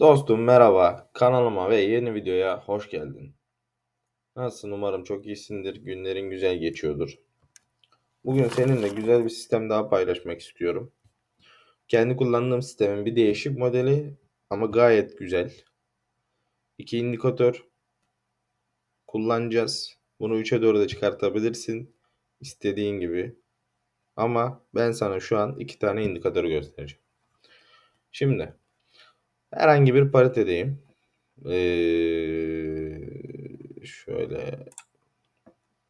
Dostum merhaba. Kanalıma ve yeni videoya hoş geldin. Nasılsın? Umarım çok iyisindir. Günlerin güzel geçiyordur. Bugün seninle güzel bir sistem daha paylaşmak istiyorum. Kendi kullandığım sistemin bir değişik modeli ama gayet güzel. İki indikatör kullanacağız. Bunu 3'e 4'e çıkartabilirsin. istediğin gibi. Ama ben sana şu an iki tane indikatör göstereceğim. Şimdi herhangi bir paritedeyim. Ee, şöyle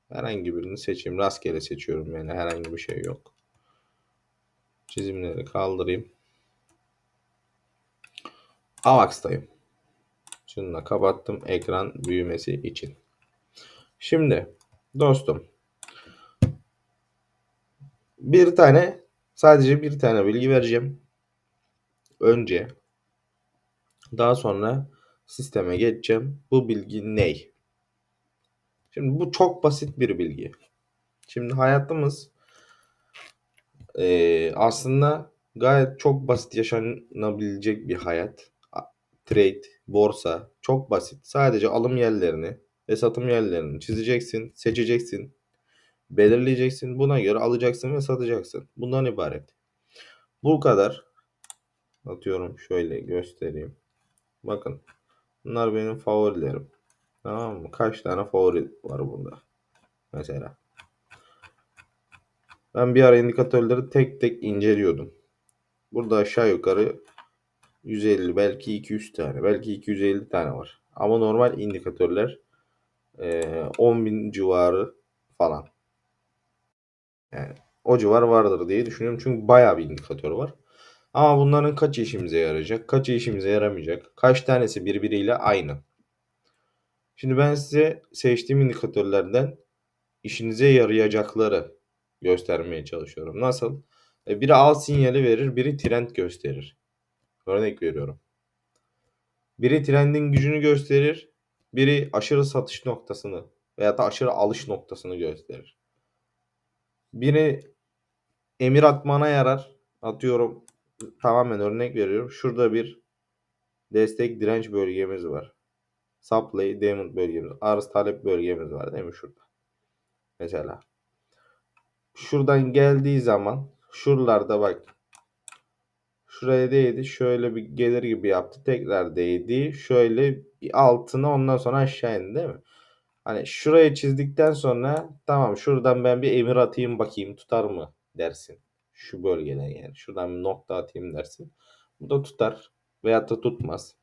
herhangi birini seçeyim. Rastgele seçiyorum yani herhangi bir şey yok. Çizimleri kaldırayım. Avax'tayım. Şunu da kapattım ekran büyümesi için. Şimdi dostum bir tane sadece bir tane bilgi vereceğim. Önce daha sonra sisteme geçeceğim. Bu bilgi ney? Şimdi bu çok basit bir bilgi. Şimdi hayatımız e, aslında gayet çok basit yaşanabilecek bir hayat. Trade, borsa çok basit. Sadece alım yerlerini ve satım yerlerini çizeceksin, seçeceksin, belirleyeceksin. Buna göre alacaksın ve satacaksın. Bundan ibaret. Bu kadar. Atıyorum şöyle göstereyim. Bakın. Bunlar benim favorilerim. Tamam mı? Kaç tane favori var bunda? Mesela. Ben bir ara indikatörleri tek tek inceliyordum. Burada aşağı yukarı 150 belki 200 tane belki 250 tane var. Ama normal indikatörler e, 10 bin civarı falan. Yani o civar vardır diye düşünüyorum. Çünkü bayağı bir indikatör var. Ama bunların kaç işimize yarayacak? Kaç işimize yaramayacak? Kaç tanesi birbiriyle aynı? Şimdi ben size seçtiğim indikatörlerden işinize yarayacakları göstermeye çalışıyorum. Nasıl? E, biri al sinyali verir, biri trend gösterir. Örnek veriyorum. Biri trendin gücünü gösterir, biri aşırı satış noktasını veya da aşırı alış noktasını gösterir. Biri emir atmana yarar. Atıyorum tamamen örnek veriyorum. Şurada bir destek direnç bölgemiz var. Supply demand bölgemiz, arz talep bölgemiz var değil mi şurada? Mesela. Şuradan geldiği zaman şuralarda bak Şuraya değdi. Şöyle bir gelir gibi yaptı. Tekrar değdi. Şöyle bir altına ondan sonra aşağı indi değil mi? Hani şurayı çizdikten sonra tamam şuradan ben bir emir atayım bakayım tutar mı dersin. Şu bölgeden yani. Şuradan bir nokta atayım dersin. Bu da tutar veyahut da tutmaz.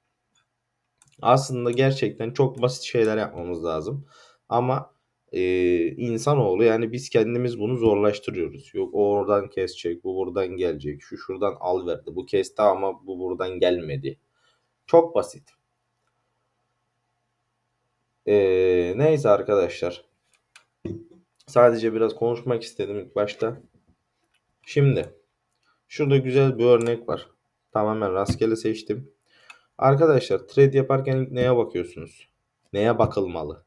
Aslında gerçekten çok basit şeyler yapmamız lazım. Ama e, insanoğlu yani biz kendimiz bunu zorlaştırıyoruz. Yok o oradan kesecek, bu buradan gelecek, şu şuradan al verdi, bu kesti ama bu buradan gelmedi. Çok basit. E, neyse arkadaşlar. Sadece biraz konuşmak istedim ilk başta. Şimdi şurada güzel bir örnek var. Tamamen rastgele seçtim. Arkadaşlar trade yaparken ilk neye bakıyorsunuz? Neye bakılmalı?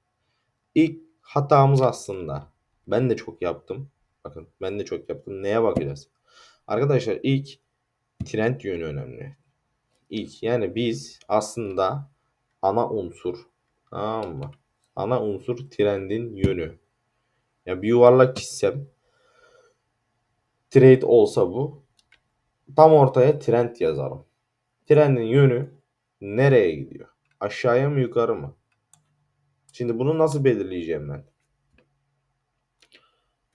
İlk hatamız aslında. Ben de çok yaptım. Bakın ben de çok yaptım. Neye bakacağız? Arkadaşlar ilk trend yönü önemli. İlk yani biz aslında ana unsur tamam mı? Ana unsur trendin yönü. Ya bir yuvarlak çizsem trade olsa bu tam ortaya trend yazalım. Trendin yönü nereye gidiyor? Aşağıya mı yukarı mı? Şimdi bunu nasıl belirleyeceğim ben?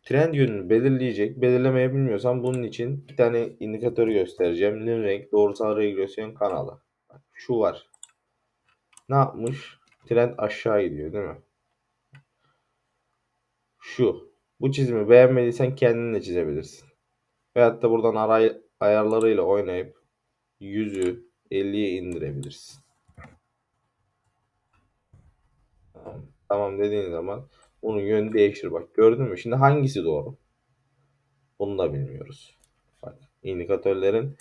Trend yönünü belirleyecek. Belirlemeyi bilmiyorsan bunun için bir tane indikatör göstereceğim. Renk doğrusal regresyon kanalı. Şu var. Ne yapmış? Trend aşağı gidiyor değil mi? Şu. Bu çizimi beğenmediysen kendin de çizebilirsin. Veyahut da buradan aray ayarlarıyla oynayıp yüzü 50'ye indirebilirsin. Tamam, tamam dediğin zaman bunun yönü değişir bak. Gördün mü? Şimdi hangisi doğru? Bunu da bilmiyoruz. Bak indikatörlerin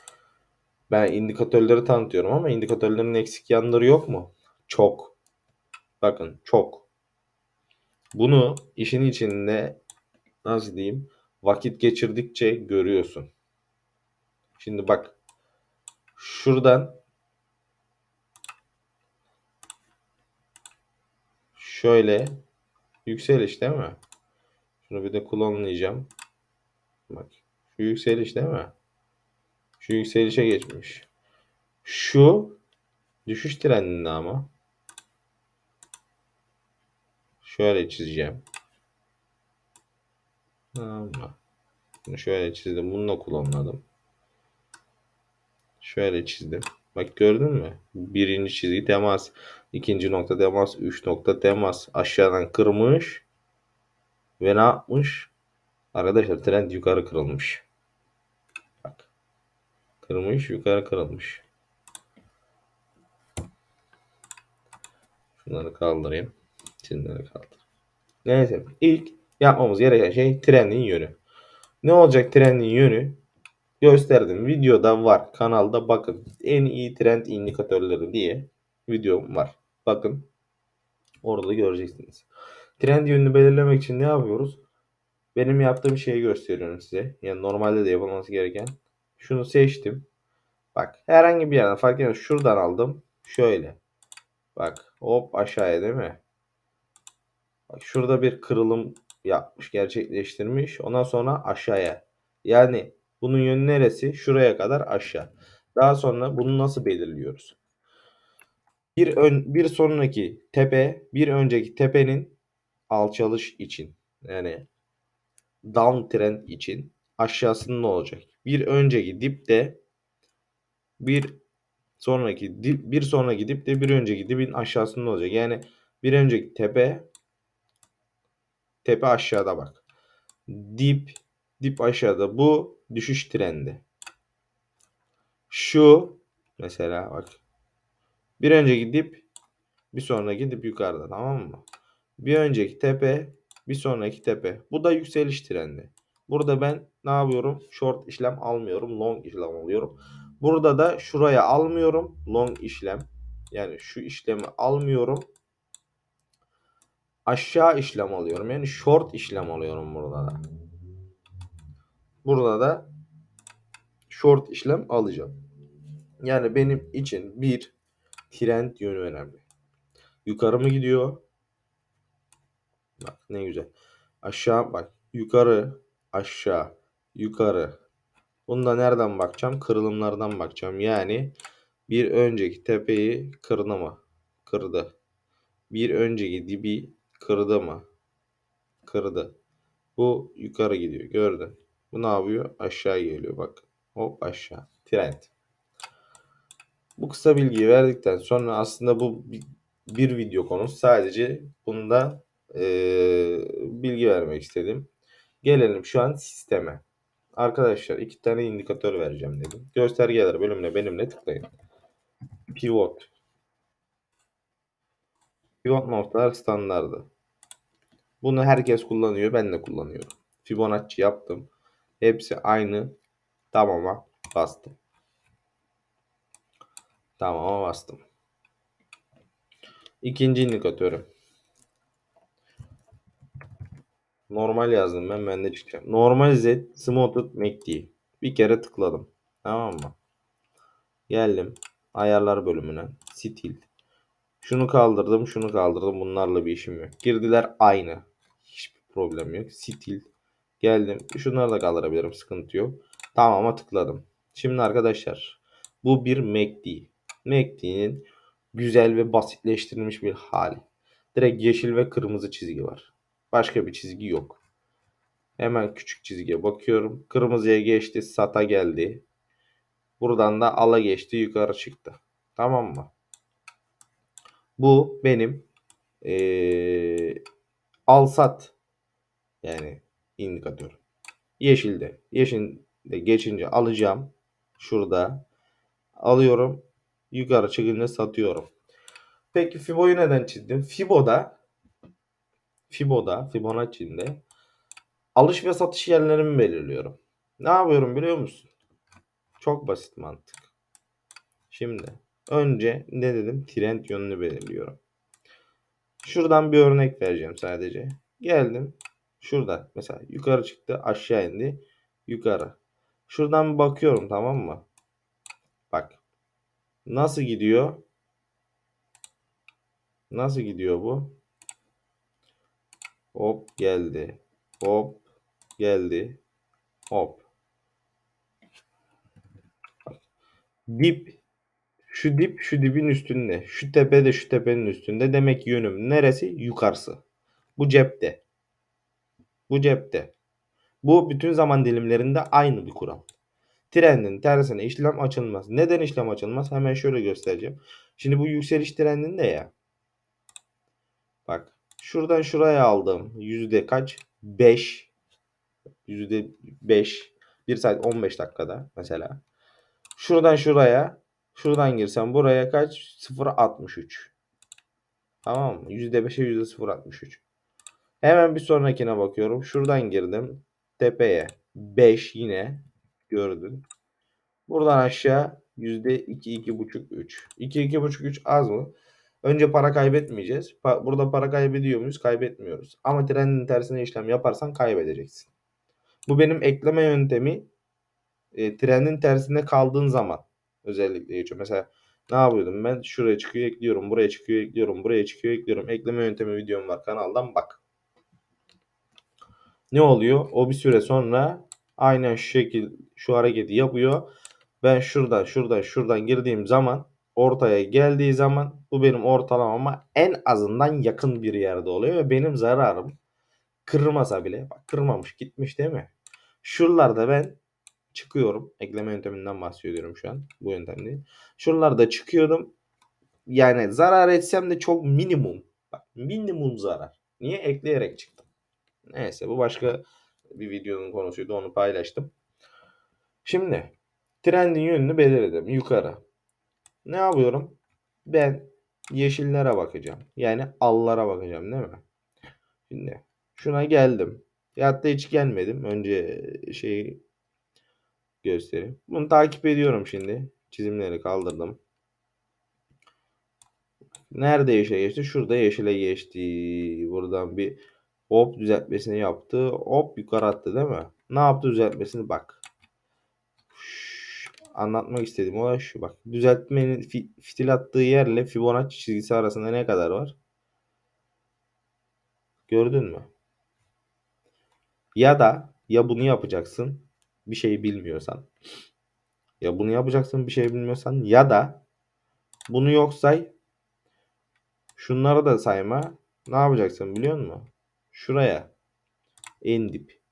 ben indikatörleri tanıtıyorum ama indikatörlerin eksik yanları yok mu? Çok. Bakın çok. Bunu işin içinde nasıl diyeyim vakit geçirdikçe görüyorsun. Şimdi bak şuradan şöyle yükseliş değil mi? Şunu bir de klonlayacağım. Bak şu yükseliş değil mi? Şu yükselişe geçmiş. Şu düşüş trendinde ama. Şöyle çizeceğim. Bunu şöyle çizdim. Bununla kullanmadım. Şöyle çizdim. Bak gördün mü? Birinci çizgi temas. ikinci nokta temas. Üç nokta temas. Aşağıdan kırmış. Ve ne yapmış? Arkadaşlar trend yukarı kırılmış. Bak. Kırmış yukarı kırılmış. Şunları kaldırayım. Çizimleri kaldır. Neyse. ilk yapmamız gereken şey trendin yönü. Ne olacak trendin yönü? Gösterdim. Videoda var. Kanalda bakın. En iyi trend indikatörleri diye videom var. Bakın. Orada göreceksiniz. Trend yönünü belirlemek için ne yapıyoruz? Benim yaptığım şeyi gösteriyorum size. Yani normalde de yapılması gereken. Şunu seçtim. Bak herhangi bir yerden fark etmez. Şuradan aldım. Şöyle. Bak hop aşağıya değil mi? Bak şurada bir kırılım yapmış, gerçekleştirmiş. Ondan sonra aşağıya. Yani bunun yönü neresi? Şuraya kadar aşağı. Daha sonra bunu nasıl belirliyoruz? Bir ön, bir sonraki tepe, bir önceki tepenin alçalış için. Yani downtrend için aşağısında olacak? Bir önceki dipte bir sonraki dip, bir sonraki dipte bir önceki dibin aşağısında olacak. Yani bir önceki tepe tepe aşağıda bak. Dip dip aşağıda. Bu düşüş trendi. Şu mesela bak. Bir önceki dip bir sonraki dip yukarıda tamam mı? Bir önceki tepe bir sonraki tepe. Bu da yükseliş trendi. Burada ben ne yapıyorum? Short işlem almıyorum. Long işlem alıyorum. Burada da şuraya almıyorum. Long işlem. Yani şu işlemi almıyorum. Aşağı işlem alıyorum. Yani short işlem alıyorum burada da. Burada da short işlem alacağım. Yani benim için bir trend yönü önemli. Yukarı mı gidiyor? Bak ne güzel. Aşağı bak. Yukarı, aşağı, yukarı. Bunda nereden bakacağım? Kırılımlardan bakacağım. Yani bir önceki tepeyi kırdı mı? Kırdı. Bir önceki dibi kırdı mı? Kırdı. Bu yukarı gidiyor. Gördün. Bu ne yapıyor? Aşağı geliyor. Bak. Hop aşağı. Trend. Bu kısa bilgiyi verdikten sonra aslında bu bir, video konusu. Sadece bunda e, bilgi vermek istedim. Gelelim şu an sisteme. Arkadaşlar iki tane indikatör vereceğim dedim. Göstergeler bölümüne benimle tıklayın. Pivot. Pivot noktalar standardı. Bunu herkes kullanıyor. Ben de kullanıyorum. Fibonacci yaptım. Hepsi aynı. Tamama bastım. Tamama bastım. İkinci indikatörüm. Normal yazdım ben. Ben de çıkacağım. Normal Z Smoothed MACD. Bir kere tıkladım. Tamam mı? Geldim. Ayarlar bölümüne. Stil. Şunu kaldırdım. Şunu kaldırdım. Bunlarla bir işim yok. Girdiler aynı. Problem yok. Stil. Geldim. Şunları da kaldırabilirim. Sıkıntı yok. Tamam'a tıkladım. Şimdi arkadaşlar. Bu bir MACD. MACD'nin güzel ve basitleştirilmiş bir hali. Direkt yeşil ve kırmızı çizgi var. Başka bir çizgi yok. Hemen küçük çizgiye bakıyorum. Kırmızıya geçti. Sata geldi. Buradan da ala geçti. Yukarı çıktı. Tamam mı? Bu benim ee, al sat yani indikatör. Yeşilde. Yeşilde geçince alacağım. Şurada. Alıyorum. Yukarı çıkınca satıyorum. Peki Fibo'yu neden çizdim? Fibo'da Fibo'da, Fibonacci'nde alış ve satış yerlerimi belirliyorum. Ne yapıyorum biliyor musun? Çok basit mantık. Şimdi önce ne dedim? Trend yönünü belirliyorum. Şuradan bir örnek vereceğim sadece. Geldim. Şuradan mesela yukarı çıktı aşağı indi. Yukarı. Şuradan bakıyorum tamam mı? Bak. Nasıl gidiyor? Nasıl gidiyor bu? Hop geldi. Hop geldi. Hop. Dip şu dip şu dibin üstünde. Şu tepe de şu tepenin üstünde. Demek yönüm neresi? Yukarısı. Bu cepte. Bu cepte. Bu bütün zaman dilimlerinde aynı bir kural. Trendin tersine işlem açılmaz. Neden işlem açılmaz? Hemen şöyle göstereceğim. Şimdi bu yükseliş trendinde ya. Bak şuradan şuraya aldım. Yüzde kaç? 5. Yüzde 5. 1 saat 15 dakikada mesela. Şuradan şuraya. Şuradan girsem buraya kaç? 0.63. Tamam mı? %5'e %0.63. Hemen bir sonrakine bakıyorum. Şuradan girdim. Tepeye. 5 yine. Gördün. Buradan aşağı %2, 2,5, 3. 2, 2,5, 3 az mı? Önce para kaybetmeyeceğiz. Pa- burada para kaybediyor muyuz? Kaybetmiyoruz. Ama trendin tersine işlem yaparsan kaybedeceksin. Bu benim ekleme yöntemi e, trendin tersinde kaldığın zaman özellikle geçiyor. Mesela ne yapıyordum ben? Şuraya çıkıyor ekliyorum, buraya çıkıyor ekliyorum, buraya çıkıyor ekliyorum. Ekleme yöntemi videom var kanaldan bak. Ne oluyor? O bir süre sonra aynen şu şekil şu hareketi yapıyor. Ben şuradan şuradan şuradan girdiğim zaman ortaya geldiği zaman bu benim ortalamama en azından yakın bir yerde oluyor ve benim zararım kırmasa bile bak kırmamış gitmiş değil mi? Şuralarda ben çıkıyorum. Ekleme yönteminden bahsediyorum şu an. Bu yöntem değil. Şuralarda çıkıyordum. Yani zarar etsem de çok minimum. Bak minimum zarar. Niye? Ekleyerek çıktım. Neyse bu başka bir videonun konusuydu. Onu paylaştım. Şimdi trendin yönünü belirledim. Yukarı. Ne yapıyorum? Ben yeşillere bakacağım. Yani allara bakacağım değil mi? Şimdi şuna geldim. Ya hiç gelmedim. Önce şeyi göstereyim. Bunu takip ediyorum şimdi. Çizimleri kaldırdım. Nerede yeşile geçti? Şurada yeşile geçti. Buradan bir hop düzeltmesini yaptı. Hop yukarı attı değil mi? Ne yaptı düzeltmesini bak. Şş, anlatmak istediğim olay şu bak. Düzeltmenin fi, fitil attığı yerle Fibonacci çizgisi arasında ne kadar var? Gördün mü? Ya da ya bunu yapacaksın bir şey bilmiyorsan. Ya bunu yapacaksın bir şey bilmiyorsan ya da bunu yok say. Şunları da sayma. Ne yapacaksın biliyor musun? Şuraya en dip.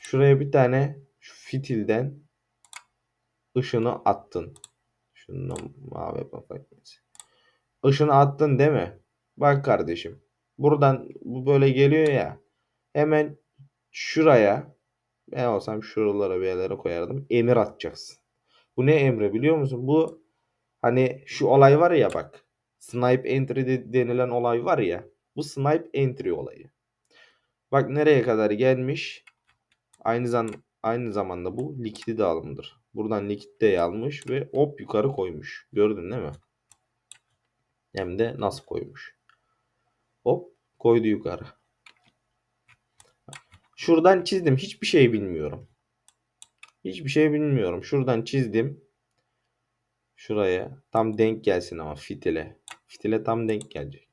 Şuraya bir tane şu fitilden ışını attın. Şunu mavi yapayım. Işını attın değil mi? Bak kardeşim. Buradan bu böyle geliyor ya. Hemen şuraya ben olsam şuralara bir yerlere koyardım. Emir atacaksın. Bu ne emri biliyor musun? Bu hani şu olay var ya bak. Snipe entry de, denilen olay var ya. Bu snipe entry olayı. Bak nereye kadar gelmiş. Aynı zam aynı zamanda bu likidi dağılımıdır. Buradan likit de almış ve hop yukarı koymuş. Gördün değil mi? Hem de nasıl koymuş. Hop koydu yukarı. Şuradan çizdim. Hiçbir şey bilmiyorum. Hiçbir şey bilmiyorum. Şuradan çizdim. Şuraya. Tam denk gelsin ama fitile. Fitile tam denk gelecek.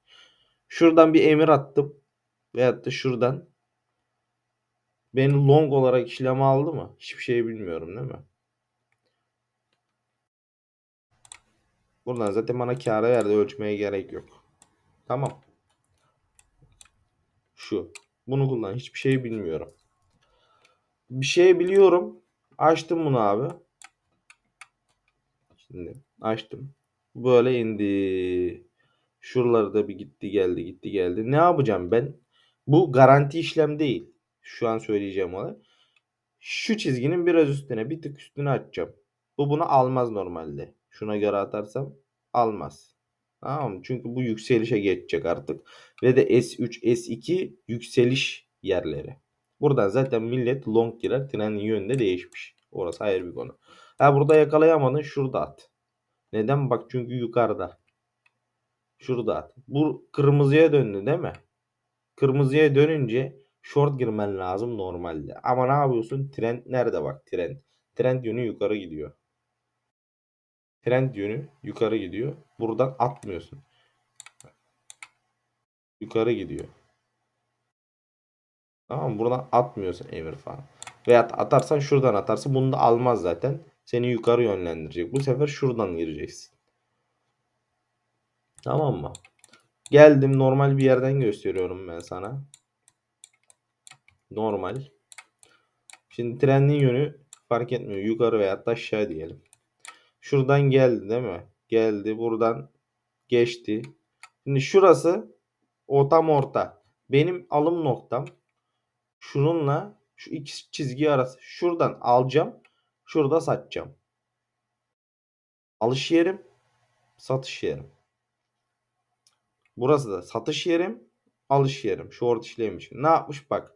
Şuradan bir emir attım. Veyahut da şuradan. Beni long olarak işleme aldı mı? Hiçbir şey bilmiyorum değil mi? Buradan zaten bana kâra verdi. Ölçmeye gerek yok. Tamam. Şu. Bunu kullan. Hiçbir şey bilmiyorum. Bir şey biliyorum. Açtım bunu abi. Şimdi açtım. Böyle indi. Şuraları da bir gitti geldi gitti geldi. Ne yapacağım ben? Bu garanti işlem değil. Şu an söyleyeceğim olay. Şu çizginin biraz üstüne bir tık üstüne açacağım. Bu bunu almaz normalde. Şuna göre atarsam almaz. Tamam mı? Çünkü bu yükselişe geçecek artık. Ve de S3, S2 yükseliş yerleri. Buradan zaten millet long girer. Trendin yönünde değişmiş. Orası ayrı bir konu. Ha burada yakalayamadın şurada at. Neden? Bak çünkü yukarıda. Şurada at. Bu kırmızıya döndü değil mi? Kırmızıya dönünce short girmen lazım normalde. Ama ne yapıyorsun? Trend nerede bak trend. Trend yönü yukarı gidiyor. Trend yönü yukarı gidiyor. Buradan atmıyorsun. Yukarı gidiyor. Tamam? Buradan atmıyorsun emir falan. Veya atarsan şuradan atarsın. Bunu da almaz zaten. Seni yukarı yönlendirecek. Bu sefer şuradan gireceksin. Tamam mı? Geldim normal bir yerden gösteriyorum ben sana. Normal. Şimdi trenin yönü fark etmiyor. Yukarı veya aşağı diyelim. Şuradan geldi değil mi? Geldi. Buradan geçti. Şimdi şurası o tam orta. Benim alım noktam şununla şu iki çizgi arası. Şuradan alacağım. Şurada satacağım. Alış yerim. Satış yerim. Burası da satış yerim. Alış yerim. Short işlem için. Ne yapmış bak.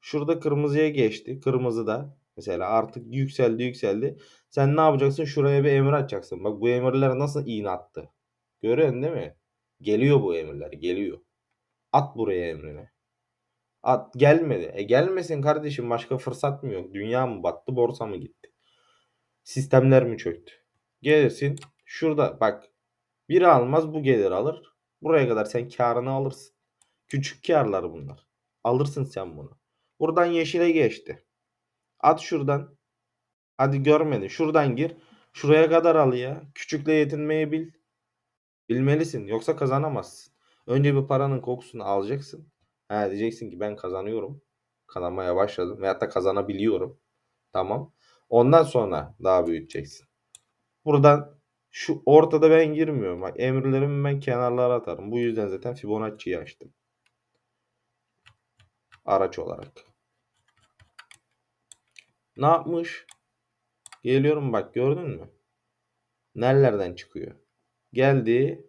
Şurada kırmızıya geçti. Kırmızı da mesela artık yükseldi yükseldi. Sen ne yapacaksın? Şuraya bir emir atacaksın. Bak bu emirler nasıl iğne attı. Görüyorsun değil mi? Geliyor bu emirler. Geliyor. At buraya emrini. At gelmedi. E gelmesin kardeşim. Başka fırsat mı yok? Dünya mı battı? Borsa mı gitti? Sistemler mi çöktü? Gelirsin. Şurada bak. Biri almaz bu gelir alır. Buraya kadar sen karını alırsın. Küçük karlar bunlar. Alırsın sen bunu. Buradan yeşile geçti. At şuradan. Hadi görmedin. Şuradan gir. Şuraya kadar al ya. Küçükle yetinmeyi bil. Bilmelisin. Yoksa kazanamazsın. Önce bir paranın kokusunu alacaksın. Ha diyeceksin ki ben kazanıyorum. Kazanmaya başladım. Veyahut da kazanabiliyorum. Tamam. Ondan sonra daha büyüteceksin. Buradan şu ortada ben girmiyorum. Bak emirlerimi ben kenarlara atarım. Bu yüzden zaten Fibonacci'yi açtım. Araç olarak. Ne yapmış? Geliyorum bak gördün mü? Nerelerden çıkıyor? Geldi.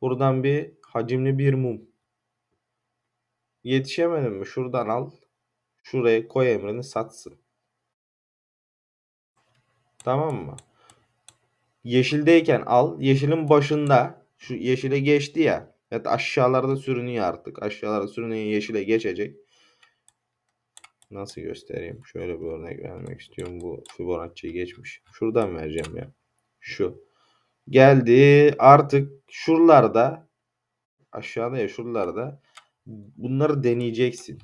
Buradan bir hacimli bir mum. Yetişemedim mi? Şuradan al. Şuraya koy emrini satsın. Tamam mı? Yeşildeyken al. Yeşilin başında şu yeşile geçti ya. Evet aşağılarda sürünüyor artık. Aşağılarda sürünüyor yeşile geçecek. Nasıl göstereyim? Şöyle bir örnek vermek istiyorum. Bu Fibonacci'yi geçmiş. Şuradan vereceğim ya. Şu. Geldi. Artık şuralarda aşağıda ya şuralarda bunları deneyeceksin.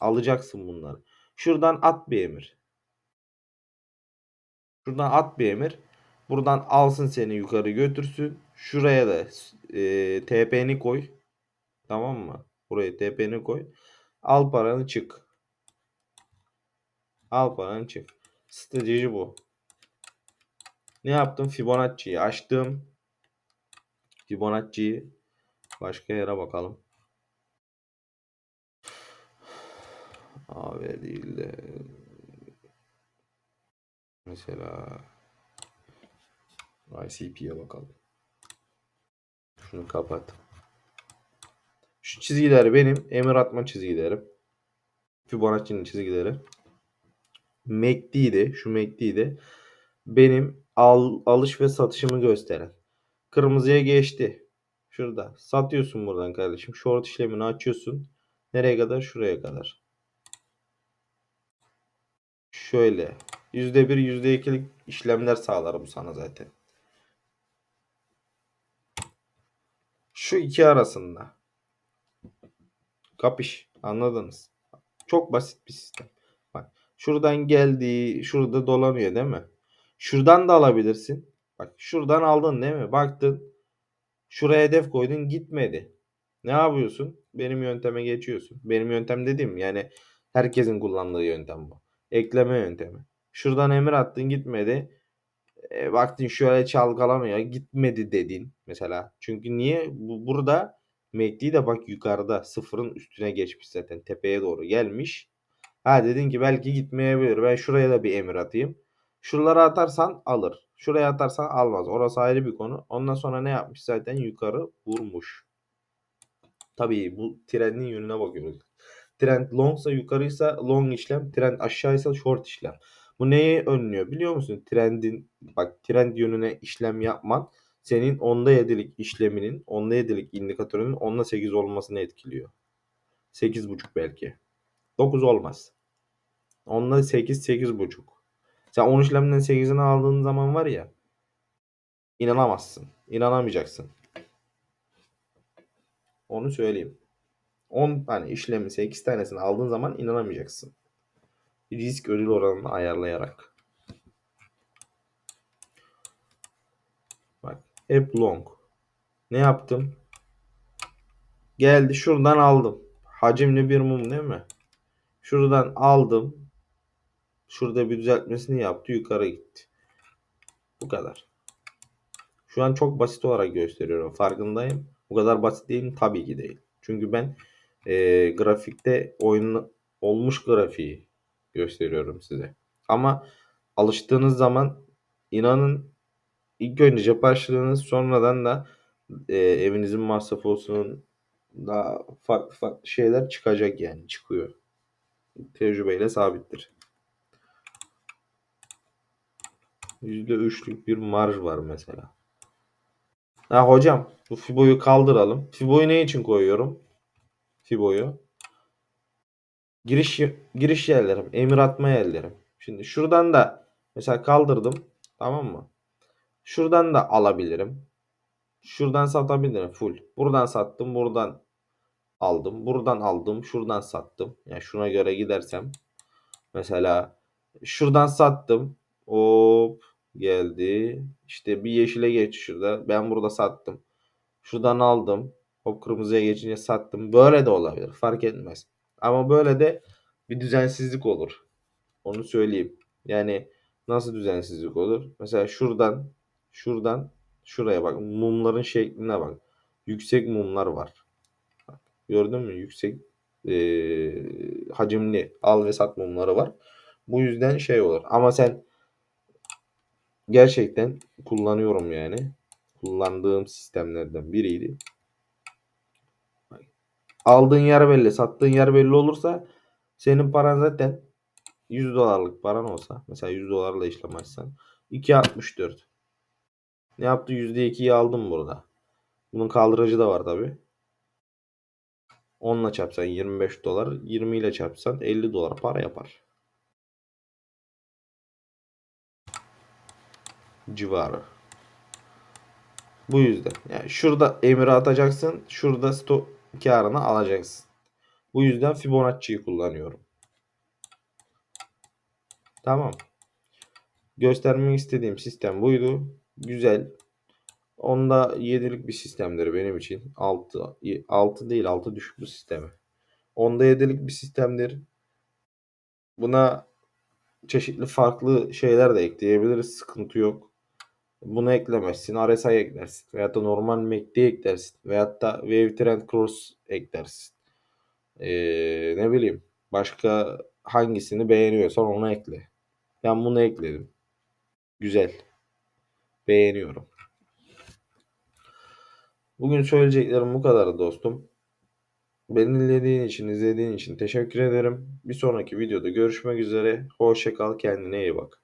Alacaksın bunları. Şuradan at bir emir. Şuradan at bir emir. Buradan alsın seni yukarı götürsün. Şuraya da e, TP'ni koy. Tamam mı? Buraya TP'ni koy. Al paranı çık. Al paranı çık. Strateji bu. Ne yaptım? Fibonacci'yi açtım. Fibonacci'yi başka yere bakalım. AB değil de mesela ICP'ye bakalım. Şunu kapat. Şu çizgiler benim emir atma çizgilerim. Fibonacci'nin çizgileri. MACD'de, şu MACD'de benim al, alış ve satışımı gösteren. Kırmızıya geçti. Şurada. Satıyorsun buradan kardeşim. Short işlemini açıyorsun. Nereye kadar? Şuraya kadar. Şöyle. %1, %2'lik işlemler sağlar bu sana zaten. Şu iki arasında. Kapış. Anladınız. Çok basit bir sistem. Bak. Şuradan geldi. Şurada dolanıyor değil mi? Şuradan da alabilirsin. Bak şuradan aldın değil mi? Baktın. Şuraya hedef koydun gitmedi. Ne yapıyorsun? Benim yönteme geçiyorsun. Benim yöntem dediğim yani herkesin kullandığı yöntem bu. Ekleme yöntemi. Şuradan emir attın gitmedi. E, baktın şöyle çalkalamıyor. Gitmedi dedin mesela. Çünkü niye? Bu, burada MACD de bak yukarıda sıfırın üstüne geçmiş zaten. Tepeye doğru gelmiş. Ha dedin ki belki gitmeyebilir. Ben şuraya da bir emir atayım. Şuralara atarsan alır. Şuraya atarsan almaz. Orası ayrı bir konu. Ondan sonra ne yapmış zaten yukarı vurmuş. Tabii bu trendin yönüne bakıyoruz. Trend longsa yukarıysa long işlem, trend aşağıysa short işlem. Bu neyi önlüyor biliyor musun? Trendin bak trend yönüne işlem yapman senin onda 7'lik işleminin, onda 7'lik indikatörünün onda 8 olmasını etkiliyor. 8.5 belki. 9 olmaz. Onda 8 8.5. Sen 10 işlemden 8'ini aldığın zaman var ya inanamazsın. İnanamayacaksın. Onu söyleyeyim. 10 tane işlemi 8 tanesini aldığın zaman inanamayacaksın. Risk ödül oranını ayarlayarak. Bak hep long. Ne yaptım? Geldi şuradan aldım. Hacimli bir mum değil mi? Şuradan aldım. Şurada bir düzeltmesini yaptı. Yukarı gitti. Bu kadar. Şu an çok basit olarak gösteriyorum. Farkındayım. Bu kadar basit değil mi? Tabii ki değil. Çünkü ben e, grafikte oyun olmuş grafiği gösteriyorum size. Ama alıştığınız zaman inanın ilk önce cep harçlığınız sonradan da e, evinizin masrafı olsun daha farklı farklı şeyler çıkacak yani çıkıyor. Tecrübeyle sabittir. %3'lük bir marj var mesela. Ha hocam bu Fibo'yu kaldıralım. Fibo'yu ne için koyuyorum? Fibo'yu. Giriş giriş yerlerim, emir atma yerlerim. Şimdi şuradan da mesela kaldırdım. Tamam mı? Şuradan da alabilirim. Şuradan satabilirim full. Buradan sattım, buradan aldım. Buradan aldım, şuradan sattım. Yani şuna göre gidersem mesela şuradan sattım. Hop geldi. İşte bir yeşile geç şurada. Ben burada sattım. Şuradan aldım. Hop kırmızıya geçince sattım. Böyle de olabilir. Fark etmez. Ama böyle de bir düzensizlik olur. Onu söyleyeyim. Yani nasıl düzensizlik olur? Mesela şuradan şuradan şuraya bak. Mumların şekline bak. Yüksek mumlar var. Gördün mü? Yüksek e, hacimli al ve sat mumları var. Bu yüzden şey olur. Ama sen gerçekten kullanıyorum yani. Kullandığım sistemlerden biriydi. Aldığın yer belli, sattığın yer belli olursa senin paran zaten 100 dolarlık paran olsa mesela 100 dolarla işlem açsan 2.64 ne yaptı %2'yi aldım burada. Bunun kaldırıcı da var tabi. 10 ile çarpsan 25 dolar 20 ile çarpsan 50 dolar para yapar. Civarı. Bu yüzden. Yani şurada emiri atacaksın. Şurada stop karını alacaksın. Bu yüzden Fibonacci'yi kullanıyorum. Tamam. Göstermek istediğim sistem buydu. Güzel. Onda 7'lik bir sistemdir benim için. 6 6 değil 6 düşük bir sistemi. Onda 7'lik bir sistemdir. Buna çeşitli farklı şeyler de ekleyebiliriz. Sıkıntı yok. Bunu eklemezsin. RSI eklersin. Veyahut da normal MACD eklersin. Veyahut da Wave Trend Cross eklersin. Ee, ne bileyim. Başka hangisini beğeniyorsan onu ekle. Ben bunu ekledim. Güzel. Beğeniyorum. Bugün söyleyeceklerim bu kadar dostum. Beni dinlediğin için, izlediğin için teşekkür ederim. Bir sonraki videoda görüşmek üzere. Hoşça kal, kendine iyi bak.